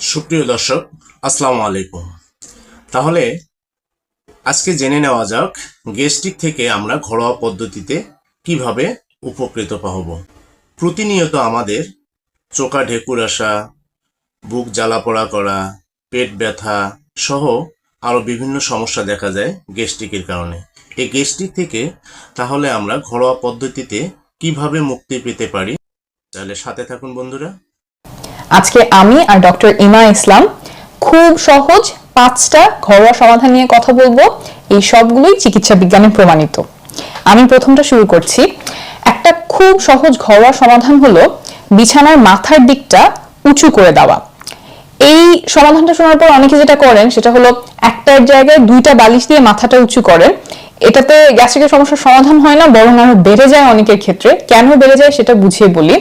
সুপ্রিয় দর্শক, আসসালামু আলাইকুম। তাহলে আজকে জেনে নেওয়া যাক গ্যাস্ট্রিক থেকে আমরা ঘরোয়া পদ্ধতিতে কীভাবে উপকৃত হব। প্রতিনিয়ত আমাদের চোকা ঢেকুর আসা, বুক জ্বালাপোড়া করা, পেট ব্যথা সহ আরও বিভিন্ন সমস্যা দেখা যায় গ্যাস্ট্রিকের কারণে। এই গ্যাস্ট্রিক থেকে তাহলে আমরা ঘরোয়া পদ্ধতিতে কীভাবে মুক্তি পেতে পারি, তাহলে সাথে থাকুন বন্ধুরা। আজকে আমি আর ডক্টর ইমা ইসলাম খুব সহজ পাঁচটা ঘরোয়া সমাধান নিয়ে কথা বলব। এই সবগুলোই চিকিৎসা বিজ্ঞানে প্রমাণিত। আমি প্রথমটা শুরু করছি। একটা খুব সহজ ঘরোয়া সমাধান হলো বিছানার মাথার দিকটা উঁচু করে দেওয়া। এই সমাধানটা শোনার পর অনেকে যেটা করেন সেটা হলো একটার জায়গায় দুইটা বালিশ দিয়ে মাথাটা উঁচু করেন। এটাতে গ্যাস্ট্রিকের সমস্যার সমাধান হয় না, বরং আরও বেড়ে যায় অনেকের ক্ষেত্রে। কেন বেড়ে যায় সেটা বুঝিয়ে বলি।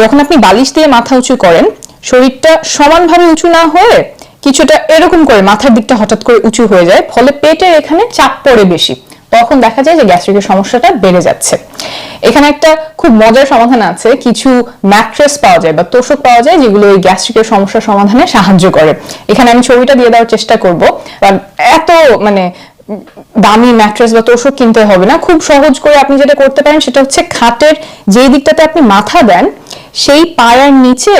যখন আপনি বালিশ দিয়ে মাথা উঁচু করেন, শরীরটা সমানভাবে উঁচু না হয়ে কিছুটা এরকম করে মাথার দিকটা হঠাৎ করে উঁচু হয়ে যায়, ফলে পেটের এখানে চাপ পড়ে বেশি। তখন দেখা যায় যে গ্যাস্ট্রিকের সমস্যাটা বেড়ে যাচ্ছে। এখানে একটা খুব মজার সমাধান আছে, কিছু ম্যাট্রেস পাওয়া যায় বা তোষক পাওয়া যায়, যেগুলো ওই গ্যাস্ট্রিকের সমস্যা সমাধানে সাহায্য করে। এখানে আমি ছবিটা দিয়ে দেওয়ার চেষ্টা করব এত মানে দামি ম্যাট্রেস বা তোষক কিনতে হবে না। খুব সহজ করে আপনি যেটা করতে পারেন, সেটা হচ্ছে খাটের যেই দিকটাতে আপনি মাথা দেন সেই পায়ার নিচে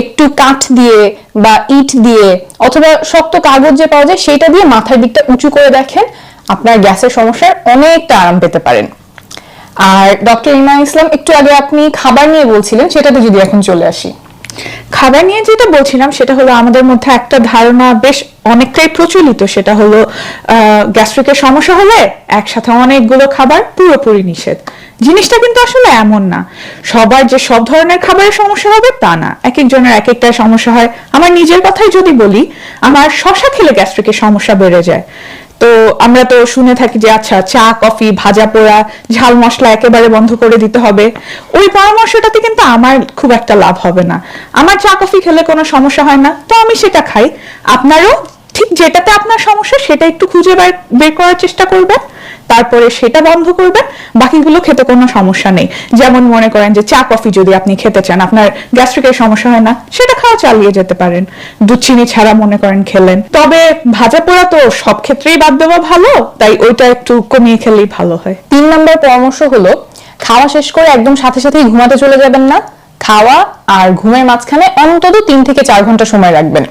একটু কাঠ দিয়ে বা ইট দিয়ে অথবা শক্ত কাগজ যে পাওয়া যায় সেটা দিয়ে মাথার দিকটা উঁচু করে দেখেন, আপনার গ্যাসের সমস্যার অনেকটা আরাম পেতে পারেন। আর ডক্টর ইমা ইসলাম, একটু আগে আপনি খাবার নিয়ে বলছিলেন, সেটাতে যদি এখন চলে আসি। খাবার নিয়ে যেটা বলছিলাম, সেটা হলো আমাদের মধ্যে একটা ধারণা বেশ অনেকটাই প্রচলিত, সেটা হলো গ্যাস্ট্রিকের সমস্যা হলে একসাথে অনেকগুলো খাবার পুরোপুরি নিষেধ। জিনিসটা কিন্তু আসলে এমন না। সবার যে সব ধরনের খাবারের সমস্যা হবে তা না। এক একজনের এক একটা সমস্যা হয়। আমার নিজের কথাই যদি বলি, আমার শশা খেলে গ্যাস্ট্রিকের সমস্যা বেড়ে যায়। তো আমরা তো শুনে থাকি যে আচ্ছা চা, কফি, ভাজা পোড়া, ঝাল মশলা একেবারে বন্ধ করে দিতে হবে। ওই পরামর্শটাতে কিন্তু আমার খুব একটা লাভ হবে না। আমার চা, কফি খেলে কোনো সমস্যা হয় না। তো আমি সেটা খাই। আপনারও ঠিক যেটাতে আপনার সমস্যা, সেটা একটু খুঁজে বের করার চেষ্টা করবেন। তারপরে সেটা বন্ধ করবেন, বাকিগুলো খেতে কোনো সমস্যা নেই। যেমন মনে করেন যে চা, কফি যদি আপনি খেতে চান, আপনার গ্যাস্ট্রিকের সমস্যা হয় না, সেটা খাওয়া চালিয়ে যেতে পারেন। দুধ, চিনি ছাড়া মনে করেন খেলেন। তবে ভাজা পোড়া তো সব ক্ষেত্রেই বাদ দেওয়া ভালো, তাই ওইটা একটু কমিয়ে খেলেই ভালো হয়। তিন নম্বর পরামর্শ হলো, খাওয়া শেষ করে একদম সাথে সাথেই ঘুমাতে চলে যাবেন না। খাওয়া আর ঘুমের মাঝখানে অন্তত তিন থেকে চার ঘণ্টা সময় রাখবেন।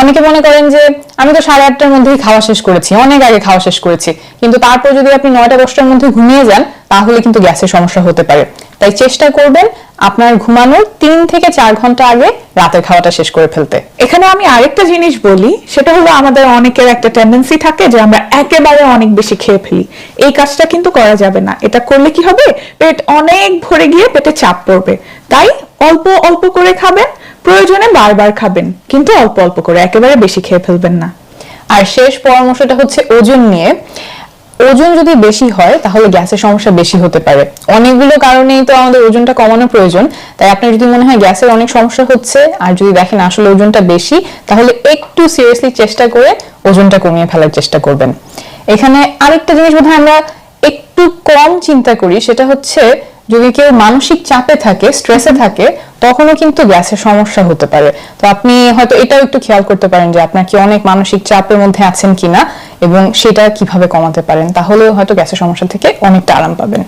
অনেকে মনে করেন যে, আমি তো সাড়ে আটটার মধ্যেই খাওয়া শেষ করেছি, অনেক আগে খাওয়া শেষ করেছি। কিন্তু তারপর যদি আপনি নয়টা দশটার মধ্যে ঘুমিয়ে যান, তাহলে কিন্তু গ্যাসের সমস্যা হতে পারে। তাই চেষ্টা করবেন আপনার ঘুমানোর তিন থেকে চার ঘণ্টা আগে রাতের খাওয়াটা শেষ করে ফেলতে। এখানে আমি আরেকটা জিনিস বলি, সেটা হলো আমাদের অনেকের একটা টেন্ডেন্সি থাকে যে আমরা একেবারে অনেক বেশি খেয়ে ফেলি। এই কাজটা কিন্তু করা যাবে না। এটা করলে কি হবে? পেট অনেক ভরে গিয়ে পেটে চাপ পড়বে। তাই অল্প অল্প করে খাবেন, প্রয়োজনে বারবার খাবেন, কিন্তু অল্প অল্প করে একেবারে বেশি খেয়ে ফেলবেন না। আর শেষ পরামর্শটা হচ্ছে ওজন নিয়ে। ওজন যদি বেশি হয়, তাহলে গ্যাসের সমস্যা বেশি হতে পারে। অনেকগুলো কারণেই তো আমাদের ওজনটা কমানো প্রয়োজন। তাই আপনার যদি মনে হয় গ্যাসের অনেক সমস্যা হচ্ছে, আর যদি দেখেন আসলে ওজনটা বেশি, তাহলে একটু সিরিয়াসলি চেষ্টা করে ওজনটা কমিয়ে ফেলার চেষ্টা করবেন। এখানে আরেকটা জিনিস বোধহয় আমরা একটু কম চিন্তা করি, সেটা হচ্ছে যদি কেউ মানসিক চাপে থাকে স্ট্রেসে থাকে, তখনও কিন্তু গ্যাসের সমস্যা হতে পারে। তো আপনি হয়তো এটাও একটু খেয়াল করতে পারেন যে আপনার কি অনেক মানসিক চাপের মধ্যে আছেন কিনা এবং সেটা কীভাবে কমাতে পারেন, তাহলেও হয়তো গ্যাসের সমস্যা থেকে অনেকটা আরাম পাবেন।